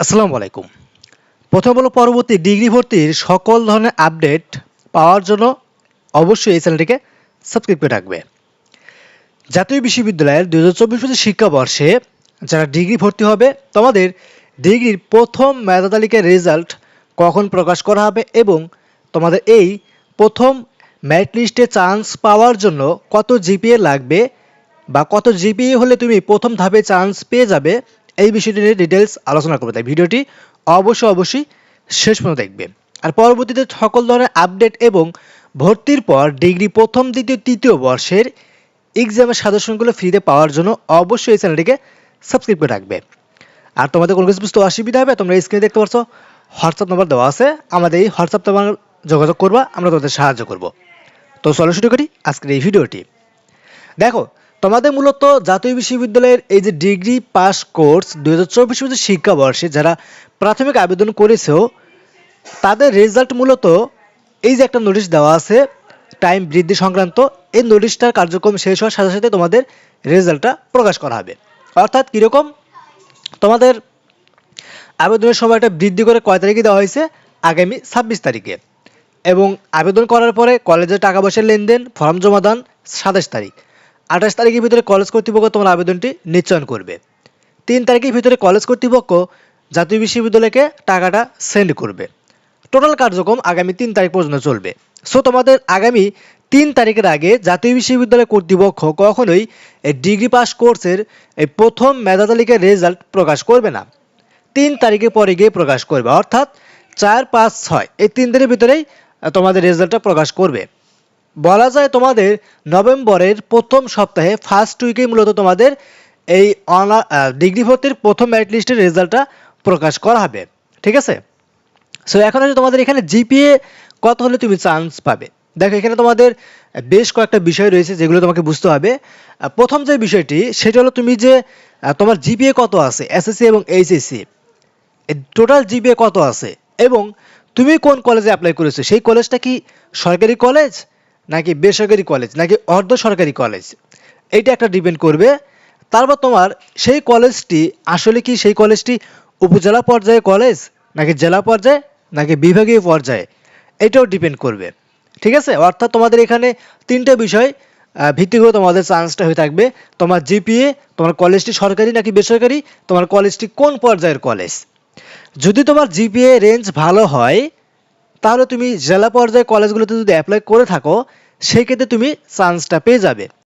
আসসালামু আলাইকুম। প্রথম হলো পরবর্তী ডিগ্রি ভর্তির সকল ধরনের আপডেট পাওয়ার জন্য অবশ্যই এই চ্যানেলটিকে সাবস্ক্রাইব করে রাখবে। জাতীয় বিশ্ববিদ্যালয়ের দু হাজার চব্বিশ শিক্ষাবর্ষে যারা ডিগ্রি ভর্তি হবে, তোমাদের ডিগ্রির প্রথম মেধা তালিকার রেজাল্ট কখন প্রকাশ করা হবে এবং তোমাদের এই প্রথম ম্যারিট লিস্টে চান্স পাওয়ার জন্য কত জিপিএ লাগবে বা কত জিপিএ হলে তুমি প্রথম ধাপে চান্স পেয়ে যাবে এই বিষয়টি নিয়ে ডিটেলস আলোচনা করবে। তাই ভিডিওটি অবশ্যই অবশ্যই শেষ পর্যন্ত দেখবে। আর পরবর্তীতে সকল ধরনের আপডেট এবং ভর্তির পর ডিগ্রি প্রথম, দ্বিতীয়, তৃতীয় বর্ষের এক্সামের সাজেশনগুলো ফ্রিতে পাওয়ার জন্য অবশ্যই এই চ্যানেলটিকে সাবস্ক্রাইব করে রাখবে। আর তোমাদের কোনো কিছু বুঝতে অসুবিধা হবে, তোমরা স্ক্রিনে দেখতে পাচ্ছ হোয়াটসঅ্যাপ নাম্বার দেওয়া আছে। আমাদের এই হোয়াটসঅ্যাপ তোমার যোগাযোগ করবা, আমরা তোমাদের সাহায্য করব। তো চলো শুরু করি আজকের এই ভিডিওটি। দেখো তোমাদের মূলত জাতীয় বিশ্ববিদ্যালয়ের এই যে ডিগ্রি পাস কোর্স দুই হাজার চব্বিশ পঁচিশ শিক্ষাবর্ষে যারা প্রাথমিক আবেদন করেছ তাদের রেজাল্ট মূলত এই যে একটা নোটিশ দেওয়া আছে, টাইম বৃদ্ধি সংক্রান্ত, এই নোটিশটার কার্যক্রম শেষ হওয়ার সাথে সাথে তোমাদের রেজাল্টটা প্রকাশ করা হবে। অর্থাৎ কীরকম? তোমাদের আবেদনের সময়টা বৃদ্ধি করে কয় তারিখে দেওয়া হয়েছে? আগামী ছাব্বিশ তারিখে। এবং আবেদন করার পরে কলেজে টাকা পয়সার লেনদেন, ফর্ম জমা দান সাতাশ তারিখ। আঠাশ তারিখের ভিতরে কলেজ কর্তৃপক্ষ তোমার আবেদনটি নিশ্চয়ন করবে। তিন তারিখের ভিতরে কলেজ কর্তৃপক্ষ জাতীয় বিশ্ববিদ্যালয়কে টাকাটা সেন্ড করবে। টোটাল কার্যক্রম আগামী তিন তারিখ পর্যন্ত চলবে। সো তোমাদের আগামী তিন তারিখের আগে জাতীয় বিশ্ববিদ্যালয় কর্তৃপক্ষ কখনোই এই ডিগ্রি পাস কোর্সের এই প্রথম মেধা তালিকার রেজাল্ট প্রকাশ করবে না। তিন তারিখে পরে গিয়ে প্রকাশ করবে। অর্থাৎ চার, পাঁচ, ছয়, এই তিন দিনের ভিতরেই তোমাদের রেজাল্টটা প্রকাশ করবে। বলা যায় তোমাদের নভেম্বরের প্রথম সপ্তাহে ফার্স্ট উইকে মূলত তোমাদের এই অনার ডিগ্রি ভর্তির প্রথম মেরিট লিস্টের রেজাল্টটা প্রকাশ করা হবে। ঠিক আছে? সো এখন হচ্ছে তোমাদের এখানে জিপিএ কত হলে তুমি চান্স পাবে? দেখো, এখানে তোমাদের বেশ কয়েকটা বিষয় রয়েছে যেগুলো তোমাকে বুঝতে হবে। প্রথম যে বিষয়টি, সেটা হলো তুমি যে তোমার জিপিএ কত আছে এসএসসি এবং এইচএসসি টোটাল জিপিএ কত আছে? এবং তুমি কোন কলেজে অ্যাপ্লাই করেছ? সেই কলেজটা কি সরকারি কলেজ নাকি বেসরকারি কলেজ নাকি অর্ধ সরকারি কলেজ এইটা একটা ডিপেন্ড করবে। তারপর তোমার সেই কলেজটি আসলে কি সেই কলেজটি উপজেলা পর্যায়ে কলেজ নাকি জেলা পর্যায়ে, নাকি বিভাগীয় পর্যায়ে? এটাও ডিপেন্ড করবে। ঠিক আছে? অর্থাৎ তোমাদের এখানে তিনটে বিষয় ভিত্তি করে তোমাদের চান্সটা হয়ে থাকবে। তোমার জিপিএ তোমার কলেজটি সরকারি নাকি বেসরকারি? তোমার কলেজটি কোন পর্যায়ের কলেজ যদি তোমার জিপিএ রেঞ্জ ভালো হয় তাহলে তুমি জেলা পর্যায়ে কলেজগুলোতে যদি অ্যাপ্লাই করে থাকো, সেই ক্ষেত্রে তুমি চান্সটা পেয়ে যাবে।